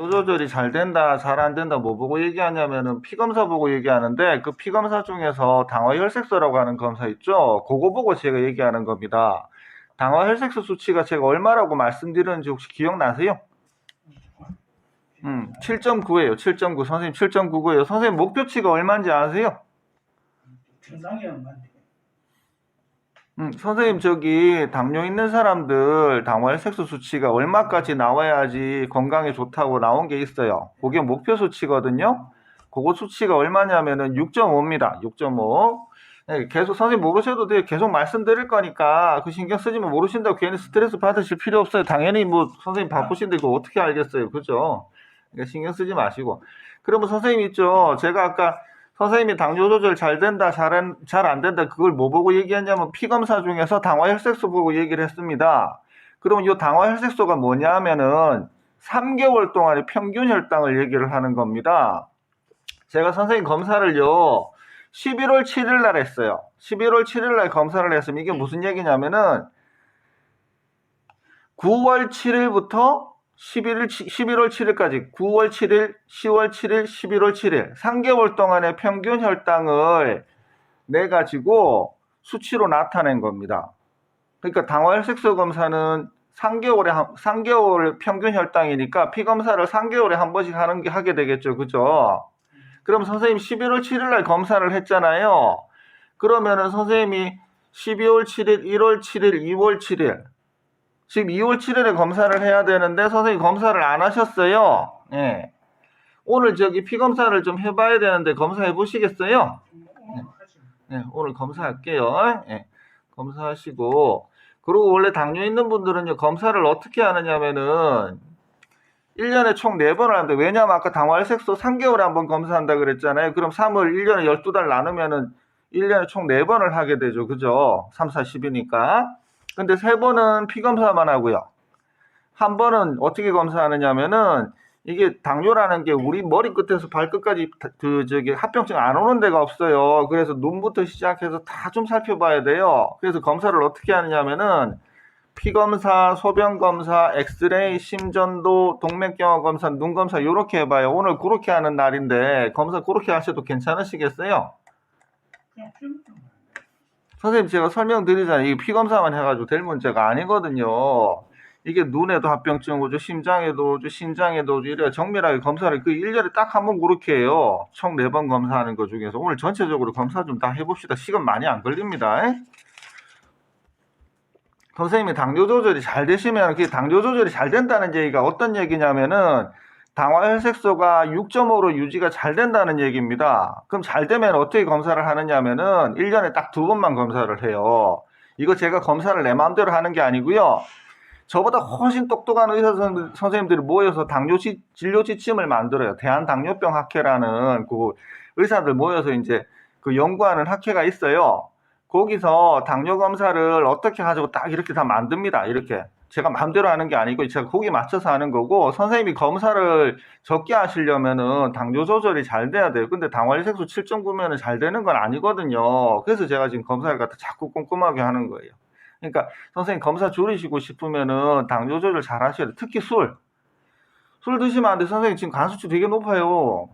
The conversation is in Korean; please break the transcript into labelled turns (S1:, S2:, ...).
S1: 당뇨 조절이 잘 된다, 잘 안 된다, 뭐 보고 얘기하냐면은 피검사 보고 얘기하는데 그 피검사 중에서 당화혈색소라고 하는 검사 있죠? 그거 보고 제가 얘기하는 겁니다. 당화혈색소 수치가 제가 얼마라고 말씀드렸는지 혹시 기억나세요? 음, 7.9예요. 7.9. 선생님 7.99예요. 선생님 목표치가 얼마인지 아세요?
S2: 정상이 얼마인데?
S1: 음, 선생님 저기 당뇨 있는 사람들 당화혈색소 수치가 얼마까지 나와야지 건강에 좋다고 나온 게 있어요. 그게 목표 수치거든요. 그거 수치가 얼마냐면은 6.5입니다. 6.5. 네, 계속 선생님 모르셔도 돼요. 계속 말씀드릴 거니까 그 신경 쓰지만 모르신다고 괜히 스트레스 받으실 필요 없어요. 당연히 뭐 선생님 바쁘신데 그거 어떻게 알겠어요. 그죠? 그러니까 신경 쓰지 마시고. 그러면 선생님 있죠. 제가 아까 선생님이 당뇨 조절 잘 된다, 잘 안 된다, 그걸 뭐 보고 얘기했냐면 피검사 중에서 당화혈색소 보고 얘기를 했습니다. 그러면 이 당화혈색소가 뭐냐 하면은 3개월 동안의 평균 혈당을 얘기를 하는 겁니다. 제가 선생님 검사를요, 11월 7일 날 했어요. 11월 7일 날 검사를 했으면 이게 무슨 얘기냐면은 9월 7일부터 11일, 11월 7일까지 9월 7일, 10월 7일, 11월 7일 3개월 동안의 평균 혈당을 내 가지고 수치로 나타낸 겁니다. 그러니까 당화혈색소 검사는 3개월에 한, 3개월 평균 혈당이니까 피 검사를 3개월에 한 번씩 하는 게 하게 되겠죠. 그죠? 그럼 선생님 11월 7일 날 검사를 했잖아요. 그러면은 선생님이 12월 7일, 1월 7일, 2월 7일 지금 2월 7일에 검사를 해야 되는데 선생님 검사를 안 하셨어요. 예. 오늘 저기 피 검사를 좀 해봐야 되는데 검사해 보시겠어요?
S2: 하시
S1: 네, 오늘 검사할게요. 예, 검사하시고 그리고 원래 당뇨 있는 분들은요 검사를 어떻게 하느냐면은 1년에 총 4번을 하는데 왜냐면 아까 당화혈색소 3개월에 한 번 검사한다 그랬잖아요. 그럼 3을 1년에 12달 나누면은 1년에 총 4번을 하게 되죠. 그죠? 3, 4, 10이니까. 근데 3번은 피 검사만 하고요. 한 번은 어떻게 검사하느냐면은 이게 당뇨라는 게 우리 머리 끝에서 발끝까지 다- 그 저기 합병증 안 오는 데가 없어요. 그래서 눈부터 시작해서 다 좀 살펴봐야 돼요. 그래서 검사를 어떻게 하느냐면은 피 검사, 소변 검사, 엑스레이, 심전도, 동맥경화 검사, 눈 검사 이렇게 해봐요. 오늘 그렇게 하는 날인데 검사 그렇게 하셔도 괜찮으시겠어요?
S2: 피우면
S1: 선생님 제가 설명드리잖아요. 이게 피 검사만 해가지고 될 문제가 아니거든요. 이게 눈에도 합병증 오죠, 심장에도 오죠, 신장에도 오죠. 이래 정밀하게 검사를 그 1년에 딱 한 번 그렇게 해요. 총 4번 검사하는 것 중에서 오늘 전체적으로 검사 좀 다 해봅시다. 시간 많이 안 걸립니다. 에? 선생님이 당뇨 조절이 잘 되시면 그게 당뇨 조절이 잘 된다는 얘기가 어떤 얘기냐면은 당화혈색소가 6.5로 유지가 잘 된다는 얘기입니다. 그럼 잘 되면 어떻게 검사를 하느냐면은 1년에 딱 두 번만 검사를 해요. 이거 제가 검사를 내 마음대로 하는 게 아니고요. 저보다 훨씬 똑똑한 의사 선- 선생님들이 모여서 당뇨 지- 진료 지침을 만들어요. 대한 당뇨병 학회라는 그 의사들 모여서 이제 그 연구하는 학회가 있어요. 거기서 당뇨 검사를 어떻게 하자고 딱 이렇게 다 만듭니다. 이렇게. 제가 마음대로 하는 게 아니고 제가 거기에 맞춰서 하는 거고 선생님이 검사를 적게 하시려면은 당뇨 조절이 잘 돼야 돼요. 근데 당화혈색소 7.9면은 잘 되는 건 아니거든요. 그래서 제가 지금 검사를 갖다 자꾸 꼼꼼하게 하는 거예요. 그러니까 선생님 검사 줄이시고 싶으면은 당뇨 조절 잘 하셔야 돼요. 특히 술. 술 드시면 안 돼. 선생님 지금 간 수치 되게 높아요.